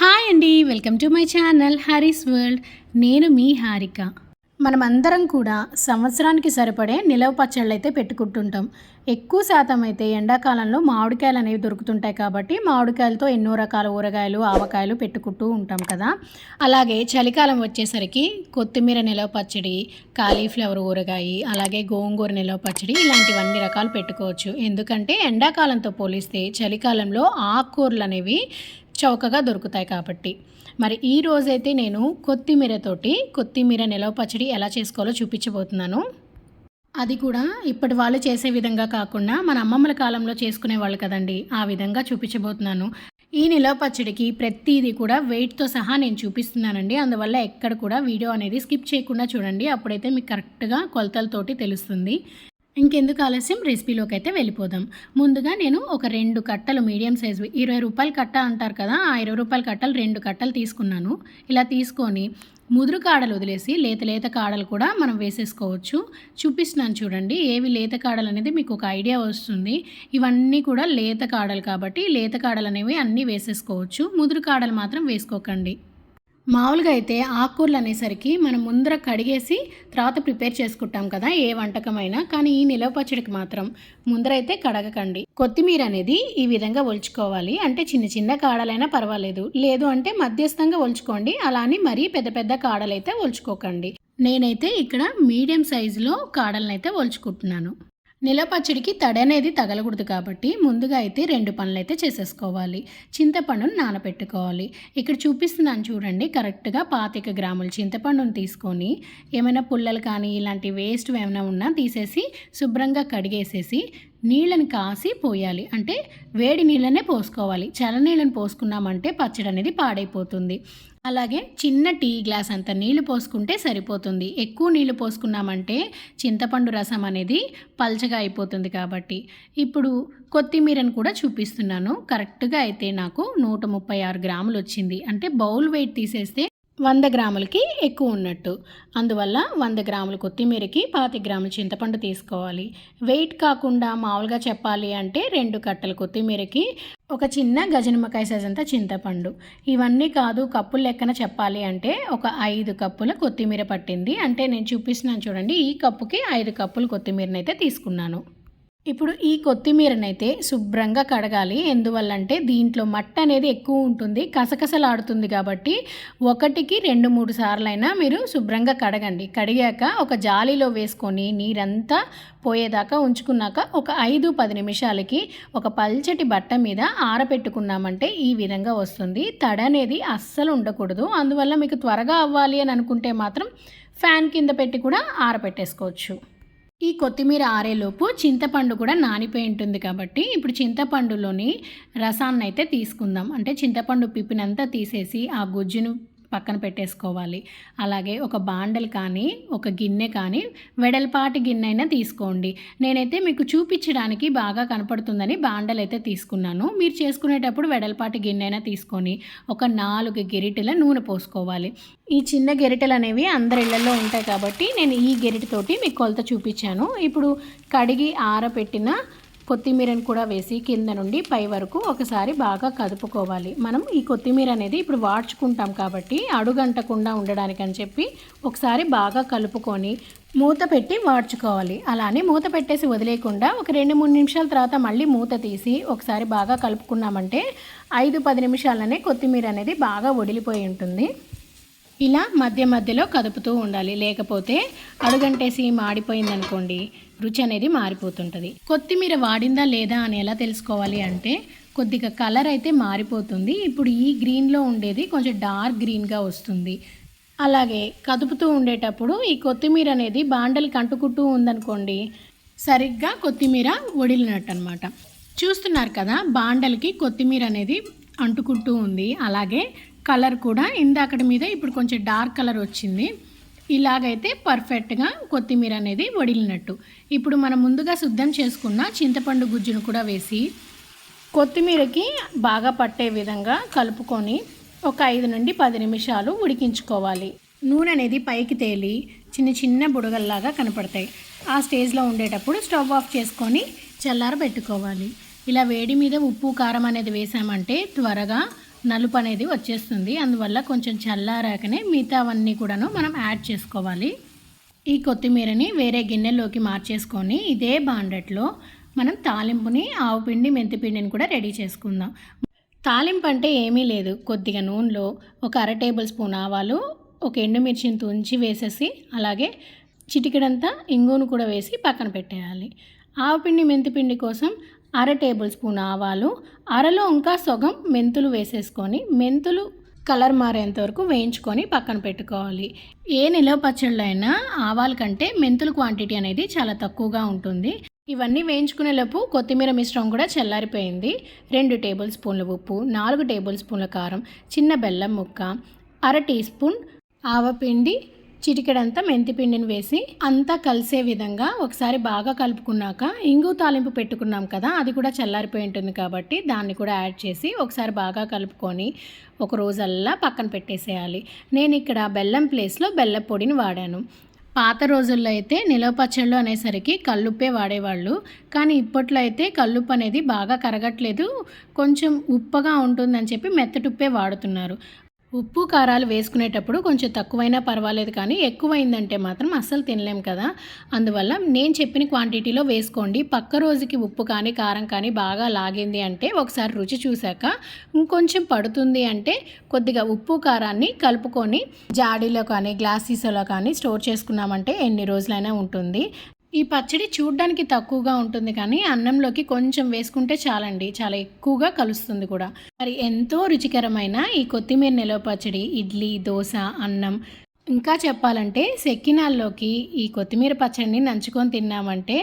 Hi అండి welcome to my channel Hari's world. నేను మీ హారిక. మనమందరం కూడా సంవత్సరానికి సరిపడే నిలవ పచ్చళ్ళు అయితే పెట్టుకుంటుంటాం. ఎక్కువ శాతం అయితే ఎండాకాలంలో మామిడికాయలు అనేవి దొరుకుతుంటాయి కాబట్టి మామిడికాయలతో ఎన్నో రకాల ఊరగాయలు ఆవకాయలు పెట్టుకుంటూ ఉంటాం కదా. అలాగే చలికాలం వచ్చేసరికి కొత్తిమీర నిలవ పచ్చడి కాలీఫ్లవర్ ఊరగాయ అలాగే గోంగూర నిలవ పచ్చడి ఇలాంటివన్నీ రకాలు పెట్టుకోవచ్చు. ఎందుకంటే ఎండాకాలంతో పోలిస్తే చలికాలంలో ఆకుకూరలు అనేవి చౌకగా దొరుకుతాయి కాబట్టి. మరి ఈ రోజైతే నేను కొత్తిమీరతోటి కొత్తిమీర నిలవ పచ్చడి ఎలా చేసుకోవాలో చూపించబోతున్నాను. అది కూడా ఇప్పటి వాళ్ళు చేసే విధంగా కాకుండా మన అమ్మమ్మల కాలంలో చేసుకునే వాళ్ళు కదండి ఆ విధంగా చూపించబోతున్నాను. ఈ నిలవ పచ్చడికి ప్రతిదీ కూడా వెయిట్తో సహా నేను చూపిస్తున్నానండి. అందువల్ల ఎక్కడ కూడా వీడియో అనేది స్కిప్ చేయకుండా చూడండి. అప్పుడైతే మీకు కరెక్ట్గా కొలతలతోటి తెలుస్తుంది. ఇంకెందుకు ఆలస్యం? రెసిపీలోకి అయితే వెళ్ళిపోదాం. ముందుగా నేను ఒక రెండు కట్టలు మీడియం సైజు ఇరవై రూపాయల కట్ట అంటారు కదా ఆ ఇరవై రూపాయల కట్టలు రెండు కట్టలు తీసుకున్నాను. ఇలా తీసుకొని ముదురు కాడలు వదిలేసి లేత లేత కాడలు కూడా మనం వేసేసుకోవచ్చు. చూపిస్తున్నాను చూడండి ఏవి లేత కాడలు అనేది మీకు ఒక ఐడియా వస్తుంది. ఇవన్నీ కూడా లేత కాడలు కాబట్టి లేత కాడలు అనేవి అన్నీ వేసేసుకోవచ్చు. ముదురు కాడలు మాత్రం వేసుకోకండి. మామూలుగా అయితే ఆకుకూరలు అనేసరికి మనం ముందర కడిగేసి తర్వాత ప్రిపేర్ చేసుకుంటాం కదా ఏ వంటకమైనా. కానీ ఈ నిలవ పచ్చడికి మాత్రం ముందర అయితే కడగకండి. కొత్తిమీర అనేది ఈ విధంగా ఒలుచుకోవాలి. అంటే చిన్న చిన్న కాడలైనా పర్వాలేదు. లేదు అంటే మధ్యస్థంగా ఒలుచుకోండి. అలా అని మరీ పెద్ద పెద్ద కాడలైతే ఒలుచుకోకండి. నేనైతే ఇక్కడ మీడియం సైజులో కాడలనైతే ఒలుచుకుంటున్నాను. నిలపచ్చడికి తడి అనేది తగలకూడదు కాబట్టి ముందుగా అయితే రెండు పనులు అయితే చేసేసుకోవాలి. చింతపండును నానబెట్టుకోవాలి ఇక్కడ చూపిస్తున్నాను చూడండి కరెక్ట్గా పాతిక గ్రాములు చింతపండును తీసుకొని ఏమైనా పుల్లలు కానీ ఇలాంటి వేస్ట్ ఏమైనా ఉన్నా తీసేసి శుభ్రంగా కడిగేసేసి నీళ్ళని కాసి పోయాలి. అంటే వేడి నీళ్ళనే పోసుకోవాలి. చలనీళ్ళని పోసుకున్నామంటే పచ్చడి అనేది పాడైపోతుంది. అలాగే చిన్న టీ గ్లాస్ అంత నీళ్ళు పోసుకుంటే సరిపోతుంది. ఎక్కువ నీళ్ళు పోసుకున్నామంటే చింతపండు రసం అనేది పల్చగా అయిపోతుంది కాబట్టి. ఇప్పుడు కొత్తిమీరను కూడా చూపిస్తున్నాను. కరెక్ట్గా అయితే నాకు నూట ముప్పై ఆరు గ్రాములు వచ్చింది అంటే బౌల్ వెయిట్ తీసేస్తే వంద గ్రాములకి ఎక్కువ ఉన్నట్టు. అందువల్ల వంద గ్రాముల కొత్తిమీరకి పాతి గ్రాముల చింతపండు తీసుకోవాలి. వెయిట్ కాకుండా మామూలుగా చెప్పాలి అంటే రెండు కట్టల కొత్తిమీరకి ఒక చిన్న గజనిమ్మకాయ సైజ్ అంత చింతపండు. ఇవన్నీ కాదు కప్పుల లెక్కన చెప్పాలి అంటే ఒక ఐదు కప్పుల కొత్తిమీర పట్టింది. అంటే నేను చూపిస్తున్నాను చూడండి ఈ కప్పుకి ఐదు కప్పులు కొత్తిమీరనైతే తీసుకున్నాను. ఇప్పుడు ఈ కొత్తిమీరనైతే శుభ్రంగా కడగాలి. ఎందువల్లంటే దీంట్లో మట్ట అనేది ఎక్కువ ఉంటుంది కసకసలాడుతుంది కాబట్టి ఒకటికి రెండు మూడు సార్లైనా మీరు శుభ్రంగా కడగండి. కడిగాక ఒక జాలీలో వేసుకొని నీరంతా పోయేదాకా ఉంచుకున్నాక ఒక ఐదు పది నిమిషాలకి ఒక పల్చటి బట్ట మీద ఆరబెట్టుకున్నామంటే ఈ విధంగా వస్తుంది. తడ అనేది అస్సలు ఉండకూడదు. అందువల్ల మీకు త్వరగా అవ్వాలి అని అనుకుంటే మాత్రం ఫ్యాన్ కింద పెట్టి కూడా ఆరబెట్టేసుకోవచ్చు ఈ కొత్తిమీర ఆరేలోపు చింతపండు కూడా నానిపోయి ఉంటుంది కాబట్టి ఇప్పుడు చింతపండులోని రసాన్ని అయితే తీసుకుందాం. అంటే చింతపండు పిప్పినంతా తీసేసి ఆ గుజ్జును పక్కన పెట్టేసుకోవాలి. అలాగే ఒక బాండల్ కానీ ఒక గిన్నె కానీ వెడల్పాటి గిన్నె అయినా తీసుకోండి. నేనైతే మీకు చూపించడానికి బాగా కనపడుతుందని బాండల్ అయితే తీసుకున్నాను. మీరు చేసుకునేటప్పుడు వెడల్పాటి గిన్నె అయినా తీసుకొని ఒక నాలుగు గెరిటెల నూనె పోసుకోవాలి. ఈ చిన్న గెరిటెలు అనేవి అందరి ఇళ్ళలో ఉంటాయి కాబట్టి నేను ఈ గెరిటతోటి మీకు కొలత చూపించాను. ఇప్పుడు కడిగి ఆరబెట్టిన కొత్తిమీరని కూడా వేసి కింద నుండి పై వరకు ఒకసారి బాగా కదుపుకోవాలి. మనం ఈ కొత్తిమీర అనేది ఇప్పుడు వాడ్చుకుంటాం కాబట్టి అడుగంటకుండా ఉండడానికి అని చెప్పి ఒకసారి బాగా కలుపుకొని మూత పెట్టి వాడ్చుకోవాలి. అలానే మూత పెట్టేసి వదిలేకుండా ఒక రెండు మూడు నిమిషాల తర్వాత మళ్ళీ మూత తీసి ఒకసారి బాగా కలుపుకున్నామంటే ఐదు పది నిమిషాలనే కొత్తిమీర అనేది బాగా వడిలిపోయి ఉంటుంది. ఇలా మధ్య మధ్యలో కదుపుతూ ఉండాలి. లేకపోతే అడుగంటేసి మాడిపోయిందనుకోండి రుచి అనేది మారిపోతుంటుంది. కొత్తిమీర వాడిందా లేదా అని ఎలా తెలుసుకోవాలి అంటే కొద్దిగా కలర్ అయితే మారిపోతుంది. ఇప్పుడు ఈ గ్రీన్లో ఉండేది కొంచెం డార్క్ గ్రీన్గా వస్తుంది. అలాగే కదుపుతూ ఉండేటప్పుడు ఈ కొత్తిమీర అనేది బాండలకి అంటుకుంటూ ఉందనుకోండి సరిగ్గా కొత్తిమీర వడిలినట్టు అనమాట చూస్తున్నారు కదా బాండలకి కొత్తిమీర అనేది అంటుకుంటూ ఉంది. అలాగే కలర్ కూడా ఇందాకటి మీద ఇప్పుడు కొంచెం డార్క్ కలర్ వచ్చింది. ఇలాగైతే పర్ఫెక్ట్గా కొత్తిమీర అనేది వడిలినట్టు. ఇప్పుడు మనం ముందుగా శుద్ధం చేసుకున్న చింతపండు గుజ్జును కూడా వేసి కొత్తిమీరకి బాగా పట్టే విధంగా కలుపుకొని ఒక ఐదు నుండి పది నిమిషాలు ఉడికించుకోవాలి. నూనె అనేది పైకి తేలి చిన్న చిన్న బుడగల్లాగా కనపడతాయి. ఆ స్టేజ్లో ఉండేటప్పుడు స్టవ్ ఆఫ్ చేసుకొని చల్లార పెట్టుకోవాలి ఇలా వేడి మీద ఉప్పు కారం అనేది వేసామంటే త్వరగా నలుపు అనేది వచ్చేస్తుంది. అందువల్ల కొంచెం చల్లారాకనే మిగతావన్నీ కూడాను మనం యాడ్ చేసుకోవాలి. ఈ కొత్తిమీరని వేరే గిన్నెలోకి మార్చేసుకొని ఇదే బాండట్లో మనం తాలింపుని ఆవు పిండి మెంతిపిండిని కూడా రెడీ చేసుకుందాం. తాలింపు అంటే ఏమీ లేదు. కొద్దిగా నూనెలో ఒక అర టేబుల్ స్పూన్ ఆవాలు ఒక ఎండుమిర్చిని తుంచి వేసేసి అలాగే చిటికెడంతా ఇంగును కూడా వేసి పక్కన పెట్టేయాలి. ఆవుపిండి మెంతిపిండి కోసం అర టేబుల్ స్పూన్ ఆవాలు అరలో ఇంకా సగం మెంతులు వేసేసుకొని మెంతులు కలర్ మారేంత వరకు వేయించుకొని పక్కన పెట్టుకోవాలి. ఏ నిలవ పచ్చళ్ళు అయినా ఆవాల కంటే మెంతుల క్వాంటిటీ అనేది చాలా తక్కువగా ఉంటుంది. ఇవన్నీ వేయించుకునే లోపు కొత్తిమీర మిశ్రమం కూడా చల్లారిపోయింది. రెండు టేబుల్ స్పూన్ల ఉప్పు నాలుగు టేబుల్ స్పూన్ల కారం చిన్న బెల్లం ముక్క అర టీ స్పూన్ ఆవపిండి చిటికెడంతా మెంతిపిండిని వేసి అంతా కలిసే విధంగా ఒకసారి బాగా కలుపుకున్నాక ఇంగు తాలింపు పెట్టుకున్నాం కదా అది కూడా చల్లారిపోయి ఉంటుంది కాబట్టి దాన్ని కూడా యాడ్ చేసి ఒకసారి బాగా కలుపుకొని ఒక రోజల్లా పక్కన పెట్టేసేయాలి. నేను ఇక్కడ బెల్లం ప్లేస్లో బెల్ల పొడిని వాడాను. పాత రోజుల్లో అయితే నిలవ పచ్చళ్ళు అనేసరికి కల్లుప్పే వాడేవాళ్ళు. కానీ ఇప్పట్లో అయితే కల్లుప్పు అనేది బాగా కరగట్లేదు. కొంచెం ఉప్పగా ఉంటుందని చెప్పి మెత్తటుప్పే వాడుతున్నారు. ఉప్పు కారాలు వేసుకునేటప్పుడు కొంచెం తక్కువైనా పర్వాలేదు కానీ ఎక్కువైందంటే మాత్రం అస్సలు తినలేం కదా. అందువల్ల నేను చెప్పిన క్వాంటిటీలో వేసుకోండి. పక్క రోజుకి ఉప్పు కానీ కారం కానీ బాగా లాగింది అంటే ఒకసారి రుచి చూశాక ఇంకొంచెం పడుతుంది అంటే కొద్దిగా ఉప్పు కారాన్ని కలుపుకొని జాడీలో కానీ గ్లాస్ సీసాలో కానీ స్టోర్ చేసుకున్నామంటే ఎన్ని రోజులైనా ఉంటుంది. ఈ పచ్చడి చూడ్డానికి తక్కువగా ఉంటుంది కానీ అన్నంలోకి కొంచెం వేసుకుంటే చాలండి. చాలా ఎక్కువగా కలుస్తుంది కూడా. మరి ఎంతో రుచికరమైన ఈ కొత్తిమీర నిలవ పచ్చడి ఇడ్లీ దోశ అన్నం ఇంకా చెప్పాలంటే సెక్కినాల్లోకి ఈ కొత్తిమీర పచ్చడిని నంచుకొని తిన్నామంటే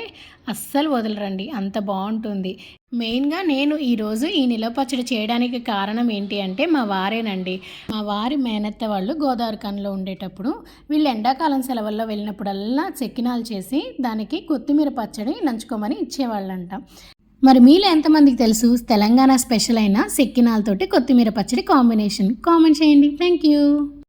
అస్సలు వదలరండి. అంత బాగుంటుంది. మెయిన్గా నేను ఈరోజు ఈ నిలవ పచ్చడి చేయడానికి కారణం ఏంటి అంటే మా వారేనండి. మా వారి మేనత్త వాళ్ళు గోదావరి కన్లో ఉండేటప్పుడు వీళ్ళు ఎండాకాలం సెలవుల్లో వెళ్ళినప్పుడల్లా చెక్కినాలు చేసి దానికి కొత్తిమీర పచ్చడి నంచుకోమని ఇచ్చేవాళ్ళంట. మరి మీలో ఎంతమందికి తెలుసు? తెలంగాణ స్పెషల్ అయిన సెక్కినాలతోటి కొత్తిమీర పచ్చడి కాంబినేషన్. కామెంట్ చేయండి. Thank you